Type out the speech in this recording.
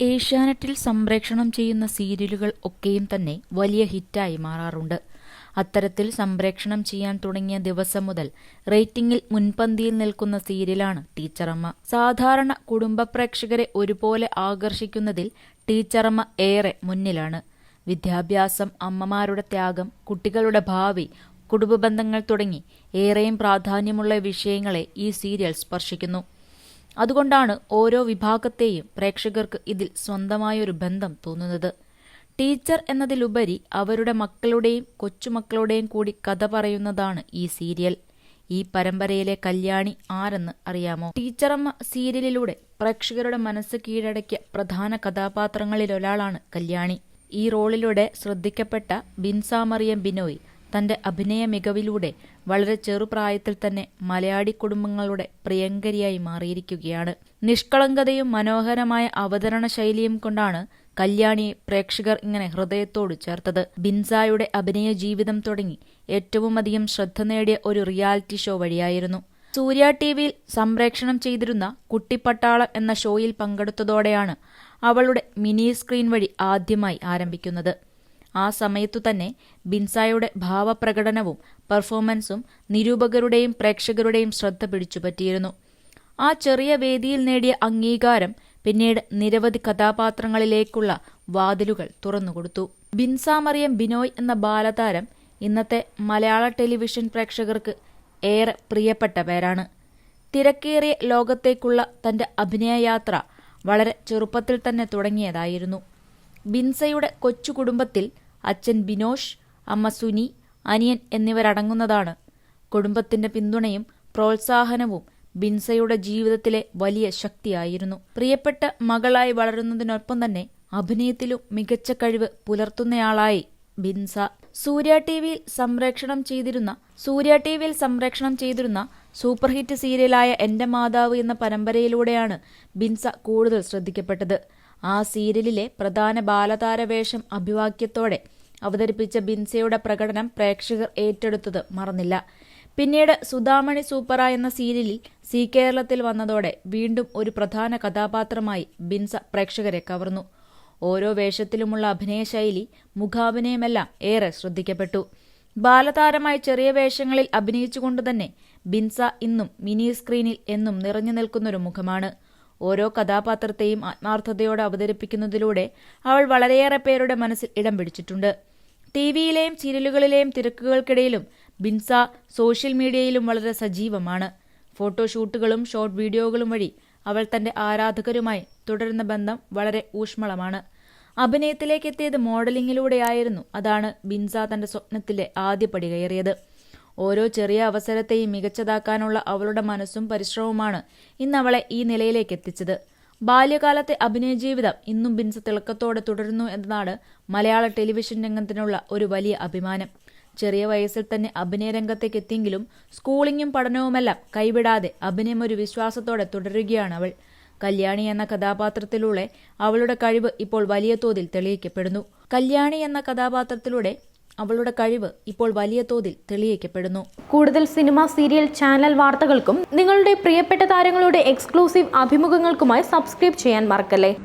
ഏഷ്യാനെറ്റിൽ സംപ്രേക്ഷണം ചെയ്യുന്ന സീരിയലുകൾ ഒക്കെയും തന്നെ വലിയ ഹിറ്റായി മാറാറുണ്ട്. അത്തരത്തിൽ സംപ്രേക്ഷണം ചെയ്യാൻ തുടങ്ങിയ ദിവസം മുതൽ റേറ്റിംഗിൽ മുൻപന്തിയിൽ നിൽക്കുന്ന സീരിയലാണ് ടീച്ചറമ്മ. സാധാരണ കുടുംബ പ്രേക്ഷകരെ ഒരുപോലെ ആകർഷിക്കുന്നതിൽ ടീച്ചറമ്മ ഏറെ മുന്നിലാണ്. വിദ്യാഭ്യാസം അമ്മമാരുടെ ത്യാഗം കുട്ടികളുടെ ഭാവി കുടുംബ ബന്ധങ്ങൾ തുടങ്ങി ഏറെയും പ്രാധാന്യമുള്ള വിഷയങ്ങളെ ഈ സീരിയൽ സ്പർശിക്കുന്നു. അതുകൊണ്ടാണ് ഓരോ വിഭാഗത്തെയും പ്രേക്ഷകർക്ക് ഇതിൽ സ്വന്തമായൊരു ബന്ധം തോന്നുന്നത്. ടീച്ചർ എന്നതിലുപരി അവരുടെ മക്കളുടെയും കൊച്ചുമക്കളുടെയും കൂടി കഥ പറയുന്നതാണ് ഈ സീരിയൽ. ഈ പരമ്പരയിലെ കല്യാണി ആരെന്ന് അറിയാമോ? ടീച്ചറമ്മ സീരിയലിലൂടെ പ്രേക്ഷകരുടെ മനസ്സ് കീഴടക്കിയ പ്രധാന കഥാപാത്രങ്ങളിലൊരാളാണ് കല്യാണി. ഈ റോളിലൂടെ ശ്രദ്ധിക്കപ്പെട്ട ബിൻസാമറിയം ബിനോയ് തന്റെ അഭിനയ മികവിലൂടെ വളരെ ചെറുപ്രായത്തിൽ തന്നെ മലയാളി കുടുംബങ്ങളുടെ പ്രിയങ്കരിയായി മാറിയിരിക്കുകയാണ്. നിഷ്കളങ്കതയും മനോഹരമായ അവതരണ ശൈലിയും കൊണ്ടാണ് കല്യാണിയെ പ്രേക്ഷകർ ഇങ്ങനെ ഹൃദയത്തോട് ചേർത്തത്. ബിൻസായുടെ അഭിനയ ജീവിതം തുടങ്ങി ഏറ്റവുമധികം ശ്രദ്ധ നേടിയ ഒരു റിയാലിറ്റി ഷോ വഴിയായിരുന്നു. സൂര്യ ടി വിയിൽ സംപ്രേക്ഷണം ചെയ്തിരുന്ന കുട്ടിപ്പട്ടാളം എന്ന ഷോയിൽ പങ്കെടുത്തതോടെയാണ് അവളുടെ മിനി സ്ക്രീൻ വഴി ആദ്യമായി ആരംഭിക്കുന്നത്. ആ സമയത്തു തന്നെ ബിൻസായുടെ ഭാവപ്രകടനവും പെർഫോമൻസും നിരൂപകരുടെയും പ്രേക്ഷകരുടെയും ശ്രദ്ധ പിടിച്ചുപറ്റിയിരുന്നു. ആ ചെറിയ വേദിയിൽ നേടിയ അംഗീകാരം പിന്നീട് നിരവധി കഥാപാത്രങ്ങളിലേക്കുള്ള വാതിലുകൾ തുറന്നുകൊടുത്തു. ബിൻസാമറിയം ബിനോയ് എന്ന ബാലതാരം ഇന്നത്തെ മലയാള ടെലിവിഷൻ പ്രേക്ഷകർക്ക് ഏറെ പ്രിയപ്പെട്ട പേരാണ്. തിരക്കേറിയ ലോകത്തേക്കുള്ള തന്റെ അഭിനയയാത്ര വളരെ ചെറുപ്പത്തിൽ തന്നെ തുടങ്ങിയതായിരുന്നു. ബിൻസയുടെ കൊച്ചു കുടുംബത്തിൽ അച്ഛൻ ബിനോഷ് അമ്മ സുനി അനിയൻ എന്നിവരടങ്ങുന്നതാണ്. കുടുംബത്തിന്റെ പിന്തുണയും പ്രോത്സാഹനവും ബിൻസയുടെ ജീവിതത്തിലെ വലിയ ശക്തിയായിരുന്നു. പ്രിയപ്പെട്ട മകളായി വളരുന്നതിനൊപ്പം തന്നെ അഭിനയത്തിലും മികച്ച കഴിവ് പുലർത്തുന്നയാളായി ബിൻസ. സൂര്യ ടി വിയിൽ സംപ്രേഷണം ചെയ്തിരുന്ന സൂര്യ ടി വിയിൽ സംപ്രേഷണം ചെയ്തിരുന്ന സൂപ്പർ ഹിറ്റ് സീരിയലായ എന്റെ മാതാവ് എന്ന പരമ്പരയിലൂടെയാണ് ബിൻസ കൂടുതൽ ശ്രദ്ധിക്കപ്പെട്ടത്. ആ സീരിയലിലെ പ്രധാന ബാലതാരവേഷം അഭിവാക്യത്തോടെ അവതരിപ്പിച്ച ബിൻസയുടെ പ്രകടനം പ്രേക്ഷകർ ഏറ്റെടുത്തത് മറന്നില്ല. പിന്നീട് സുധാമണി സൂപ്പറ എന്ന സീരിയലിൽ സി കേരളത്തിൽ വന്നതോടെ വീണ്ടും ഒരു പ്രധാന കഥാപാത്രമായി ബിൻസ പ്രേക്ഷകരെ കവർന്നു. ഓരോ വേഷത്തിലുമുള്ള അഭിനയശൈലി മുഖാഭിനയമെല്ലാം ഏറെ ശ്രദ്ധിക്കപ്പെട്ടു. ബാലതാരമായി ചെറിയ വേഷങ്ങളിൽ അഭിനയിച്ചുകൊണ്ട് തന്നെ ബിൻസ ഇന്നും മിനി സ്ക്രീനിൽ എന്നും നിറഞ്ഞു നിൽക്കുന്നൊരു മുഖമാണ്. ഓരോ കഥാപാത്രത്തെയും ആത്മാർത്ഥതയോടെ അവതരിപ്പിക്കുന്നതിലൂടെ അവൾ വളരെയേറെ പേരുടെ മനസ്സിൽ ഇടം പിടിച്ചിട്ടുണ്ട്. ടി വിയിലെയും സീരിയലുകളിലെയും തിരക്കുകൾക്കിടയിലും ബിൻസ സോഷ്യൽ മീഡിയയിലും വളരെ സജീവമാണ്. ഫോട്ടോഷൂട്ടുകളും ഷോർട്ട് വീഡിയോകളും വഴി അവൾ തന്റെ ആരാധകരുമായി തുടരുന്ന ബന്ധം വളരെ ഊഷ്മളമാണ്. അഭിനയത്തിലേക്കെത്തിയത് മോഡലിംഗിലൂടെയായിരുന്നു അതാണ് ബിൻസ തന്റെ സ്വപ്നത്തിലെ ആദ്യ പടി കയറിയത്. ഓരോ ചെറിയ അവസരത്തെയും മികച്ചതാക്കാനുള്ള അവളുടെ മനസ്സും പരിശ്രമവുമാണ് ഇന്ന് അവളെ ഈ നിലയിലേക്ക് എത്തിച്ചത്. ബാല്യകാലത്തെ അഭിനയ ജീവിതം ഇന്നും ബിൻസ് തിളക്കത്തോടെ തുടരുന്നു എന്നതാണ് മലയാള ടെലിവിഷൻ രംഗത്തിനുള്ള ഒരു വലിയ അഭിമാനം. ചെറിയ വയസ്സിൽ തന്നെ അഭിനയ രംഗത്തേക്ക് എത്തിയെങ്കിലും സ്കൂളിങ്ങും പഠനവുമെല്ലാം കൈവിടാതെ അഭിനയം ഒരു വിശ്വാസത്തോടെ തുടരുകയാണ് അവൾ. കല്യാണി എന്ന കഥാപാത്രത്തിലൂടെ അവളുടെ കഴിവ് ഇപ്പോൾ വലിയ തോതിൽ തെളിയിക്കപ്പെടുന്നു. കല്യാണി എന്ന കഥാപാത്രത്തിലൂടെ അവളുടെ കഴിവ് ഇപ്പോൾ വലിയ തോതിൽ തെളിയിക്കപ്പെടുന്നു. കൂടുതൽ സിനിമ സീരിയൽ ചാനൽ വാർത്തകൾക്കും നിങ്ങളുടെ പ്രിയപ്പെട്ട താരങ്ങളുടെ എക്സ്ക്ലൂസീവ് അഭിമുഖങ്ങൾക്കുമായി സബ്സ്ക്രൈബ് ചെയ്യാൻ മറക്കല്ലേ?